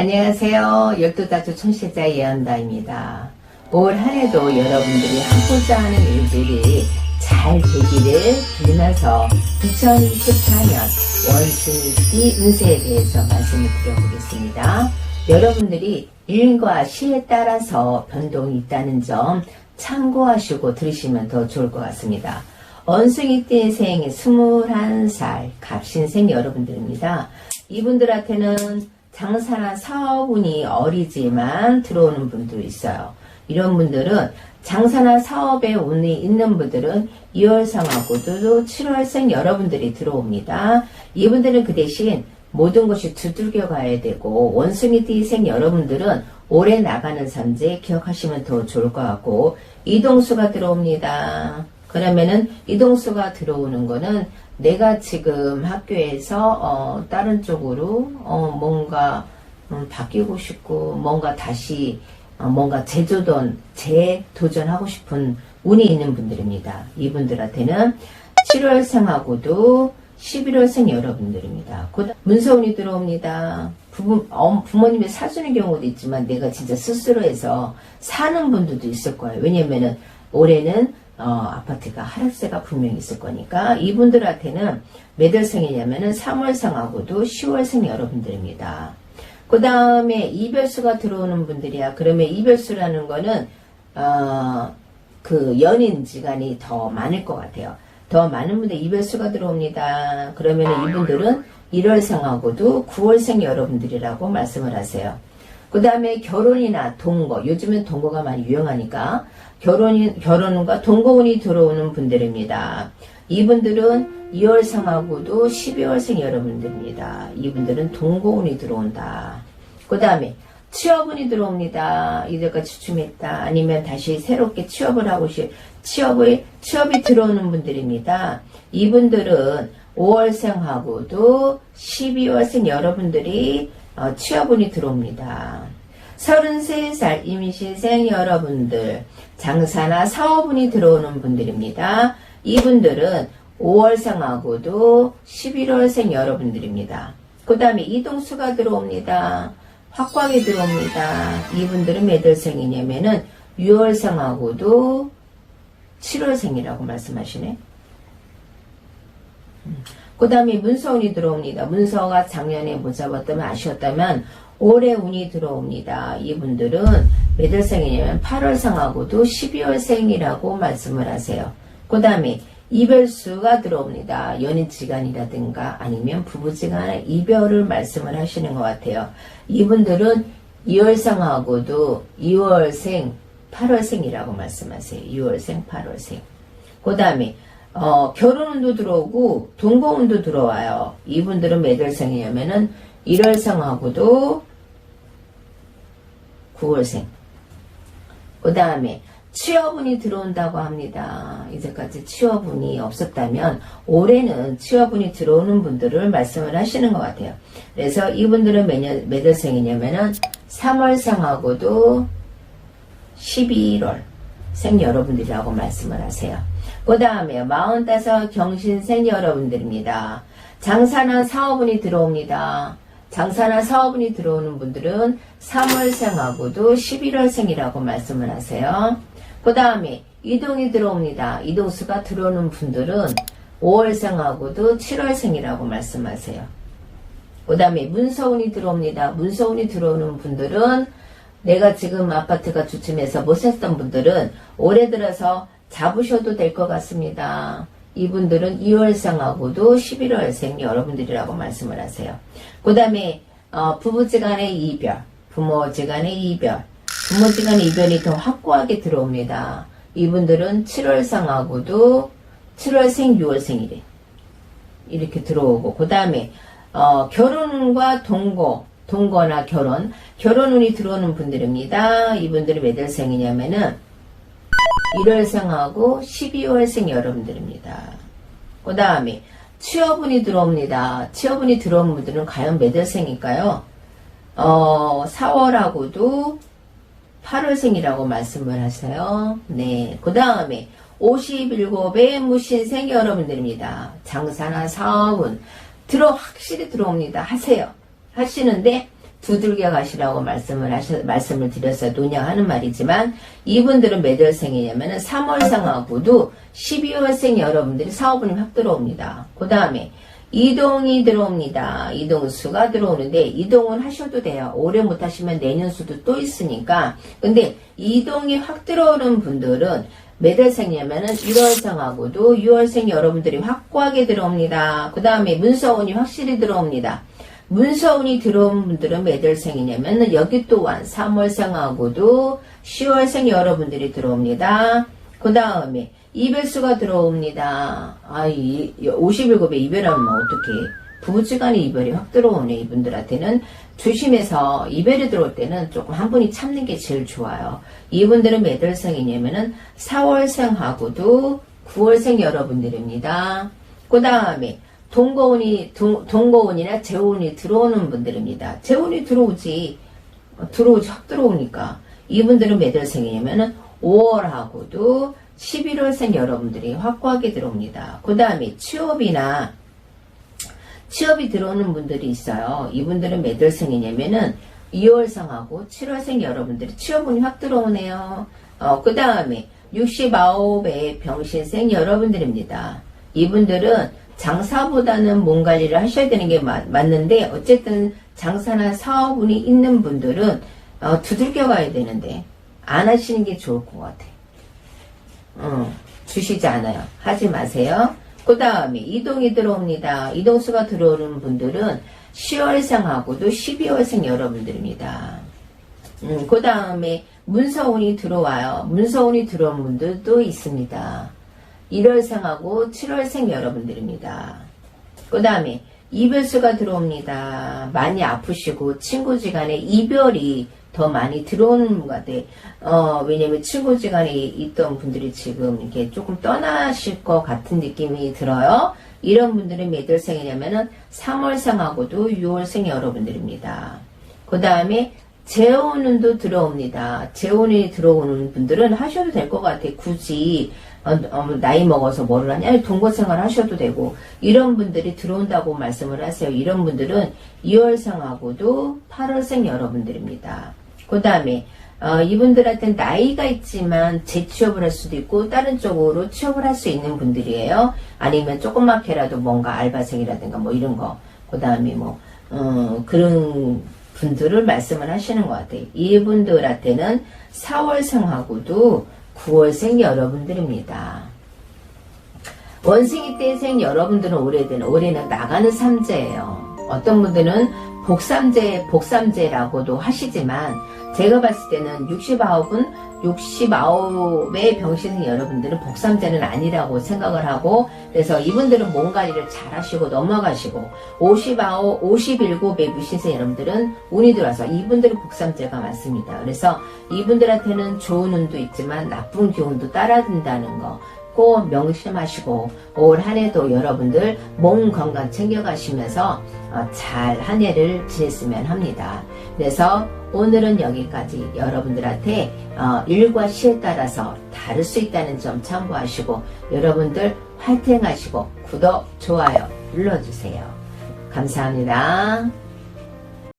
안녕하세요. 열두다주 천실자 예언다입니다. 올 한해도 여러분들이 하고자 하는 일들이 잘 되기를 빌면서 2024년 원숭이띠 운세에 대해서 말씀을 드려보겠습니다. 여러분들이 일과 시에 따라서 변동이 있다는 점 참고하시고 들으시면 더 좋을 것 같습니다. 원숭이띠 생 21살 갑신생 여러분들입니다. 이분들한테는 장사나 사업운이 어리지만 들어오는 분도 있어요. 이런 분들은 장사나 사업에 운이 있는 분들은 2월상하고도 7월생 여러분들이 들어옵니다. 이분들은 그 대신 모든 것이 두들겨 가야 되고 원숭이 띠생 여러분들은 올해 나가는 선제 기억하시면 더 좋을 것 같고 이동수가 들어옵니다. 그러면은 이동수가 들어오는 거는 내가 지금 학교에서 어, 다른 쪽으로 어, 뭔가 음, 바뀌고 싶고 뭔가 다시 어, 뭔가 재도전 재도전하고 싶은 운이 있는 분들입니다. 이분들한테는 7월생하고도 11월생 여러분들입니다. 곧 문서운이 들어옵니다. 부모, 어, 부모님이 사주는 경우도 있지만 내가 진짜 스스로 해서 사는 분들도 있을 거예요. 왜냐면은 올해는 어, 아파트가 하락세가 분명히 있을 거니까 이분들한테는 몇 월생이냐면은 3월생하고도 10월생 여러분들입니다. 그 다음에 이별수가 들어오는 분들이야. 그러면 이별수라는 거는 어, 그 연인 지간이 더 많을 것 같아요. 더 많은 분들 이별수가 들어옵니다. 그러면 이분들은 1월생하고도 9월생 여러분들이라고 말씀을 하세요. 그 다음에 결혼이나 동거, 요즘은 동거가 많이 유행하니까 결혼이, 결혼과 동거운이 들어오는 분들입니다. 이분들은 2월생하고도 12월생 여러분들입니다. 이분들은 동거운이 들어온다. 그 다음에 취업운이 들어옵니다. 이들까지 추춤했다. 아니면 다시 새롭게 취업을 하고 싶, 취업을, 취업이 들어오는 분들입니다. 이분들은 5월생하고도 12월생 여러분들이 어, 취업운이 들어옵니다. 33살 임신생 여러분들, 장사나 사업운이 들어오는 분들입니다. 이분들은 5월생하고도 11월생 여러분들입니다. 그 다음에 이동수가 들어옵니다. 확광이 들어옵니다. 이분들은 몇 월생이냐면은 6월생하고도 7월생이라고 말씀하시네. 그 다음에 문서운이 들어옵니다. 문서가 작년에 못 잡았다면 아쉬웠다면 올해 운이 들어옵니다. 이분들은 몇 월생이냐면 8월생하고도 12월생이라고 말씀을 하세요. 그 다음에 이별수가 들어옵니다. 연인지간이라든가 아니면 부부지간의 이별을 말씀을 하시는 것 같아요. 이분들은 2월생하고도 2월생, 8월생이라고 말씀하세요. 2월생, 8월생. 그 다음에 어, 결혼운도 들어오고 동거운도 들어와요. 이분들은 몇 월생이냐면은 1월생하고도 9월생. 그 다음에 취업운이 들어온다고 합니다. 이제까지 취업운이 없었다면 올해는 취업운이 들어오는 분들을 말씀을 하시는 것 같아요. 그래서 이분들은 몇, 년, 몇 월생이냐면은 3월생하고도 11월 생 여러분들이라고 말씀을 하세요. 그 다음에 45 경신생 여러분들입니다. 장사나 사업운이 들어옵니다. 장사나 사업운이 들어오는 분들은 3월생하고도 11월생이라고 말씀을 하세요. 그 다음에 이동이 들어옵니다. 이동수가 들어오는 분들은 5월생하고도 7월생이라고 말씀하세요. 그 다음에 문서운이 들어옵니다. 문서운이 들어오는 분들은 내가 지금 아파트가 주춤해서 못 샀던 분들은 올해 들어서 잡으셔도 될 것 같습니다. 이분들은 2월생하고도 11월생 여러분들이라고 말씀을 하세요. 그 다음에 어, 부부지간의 이별, 부모지간의 이별, 부모지간의 이별이 더 확고하게 들어옵니다. 이분들은 7월생하고도 7월생, 6월생이래. 이렇게 들어오고 그 다음에 어, 결혼과 동거, 동거나 결혼, 결혼운이 들어오는 분들입니다. 이분들이 몇 월생이냐면은 1월생하고 12월생 여러분들입니다. 그 다음에 취업운이 들어옵니다. 취업운이 들어온 분들은 과연 몇 월생일까요? 어, 4월하고도 8월생이라고 말씀을 하세요. 네. 그 다음에 57의 무신생 여러분들입니다. 장사나 사업은 들어, 확실히 들어옵니다. 하세요. 하시는데 두들겨 가시라고 말씀을 하셔, 말씀을 드려서 논양하는 말이지만 이분들은 매달생이냐면은 3월생하고도 12월생 여러분들이 사업운이 확 들어옵니다. 그 다음에 이동이 들어옵니다. 이동수가 들어오는데 이동은 하셔도 돼요. 올해 못 하시면 내년 수도 또 있으니까. 근데 이동이 확 들어오는 분들은 매달생이냐면은 1월생하고도 6월생 여러분들이 확고하게 들어옵니다. 그 다음에 문서운이 확실히 들어옵니다. 문서운이 들어온 분들은 매달생이냐면은 여기 또한 3월생하고도 10월생 여러분들이 들어옵니다. 그 다음에 이별수가 들어옵니다. 아, 이, 57급에 이별하면 어떻게 부부지간에 이별이 확 들어오네, 이분들한테는. 조심해서 이별이 들어올 때는 조금 한 분이 참는 게 제일 좋아요. 이분들은 몇 월생이냐면은 4월생하고도 9월생 여러분들입니다. 그 다음에 동거운이, 동, 동거운이나 재혼이 들어오는 분들입니다. 재혼이 들어오지, 어, 들어오지, 확 들어오니까. 이분들은 몇 월 생이냐면은 5월하고도 11월생 여러분들이 확고하게 들어옵니다. 그 다음에 취업이나 취업이 들어오는 분들이 있어요. 이분들은 몇 월생이냐면은 2월생하고 7월생 여러분들이 취업운이 확 들어오네요. 어, 그 다음에 69의 병신생 여러분들입니다. 이분들은 장사보다는 몸 관리를 하셔야 되는 게 맞, 맞는데 어쨌든 장사나 사업운이 있는 분들은 어, 두들겨 가야 되는데 안 하시는 게 좋을 것 같아. 어, 주시지 않아요. 하지 마세요. 그 다음에 이동이 들어옵니다. 이동수가 들어오는 분들은 10월생하고도 12월생 여러분들입니다. 음, 그 다음에 문서운이 들어와요. 문서운이 들어온 분들도 있습니다. 1월생하고 7월생 여러분들입니다. 그 다음에 이별수가 들어옵니다. 많이 아프시고 친구지간에 이별이 더 많이 들어오는 것 같아. 어, 왜냐면 친구지간에 있던 분들이 지금 이렇게 조금 떠나실 것 같은 느낌이 들어요. 이런 분들은 몇 월생이냐면은 3월생하고도 6월생 여러분들입니다. 그 다음에 재혼운도 들어옵니다. 재혼이 들어오는 분들은 하셔도 될 것 같아. 굳이 어, 어, 나이 먹어서 뭐를 하냐? 아니, 동거 생활 하셔도 되고 이런 분들이 들어온다고 말씀을 하세요. 이런 분들은 2월생하고도 8월생 여러분들입니다. 그 다음에 어, 이분들한테는 나이가 있지만 재취업을 할 수도 있고 다른 쪽으로 취업을 할 수 있는 분들이에요. 아니면 조그맣게라도 뭔가 알바생이라든가 뭐 이런 거. 그 다음에 뭐 어, 그런 분들을 말씀을 하시는 것 같아요. 이분들한테는 4월생하고도 9월생 여러분들입니다. 원숭이 때생 여러분들은 올해는 올해는 나가는 삼재예요. 어떤 분들은 복삼재 복삼재라고도 하시지만 제가 봤을 때는 69은 69의 병신 여러분들은 복삼재는 아니라고 생각을 하고 그래서 이분들은 몸 관리를 잘 하시고 넘어가시고 59, 57의 뮤신생 여러분들은 운이 들어와서 이분들은 복삼재가 많습니다. 그래서 이분들한테는 좋은 운도 있지만 나쁜 기운도 따라든다는 거 꼭 명심하시고 올 한 해도 여러분들 몸 건강 챙겨가시면서 어, 잘한 해를 지냈으면 합니다. 그래서 오늘은 여기까지 여러분들한테 어, 일과 시에 따라서 다를 수 있다는 점 참고하시고 여러분들 화이팅 하시고 구독, 좋아요 눌러주세요. 감사합니다.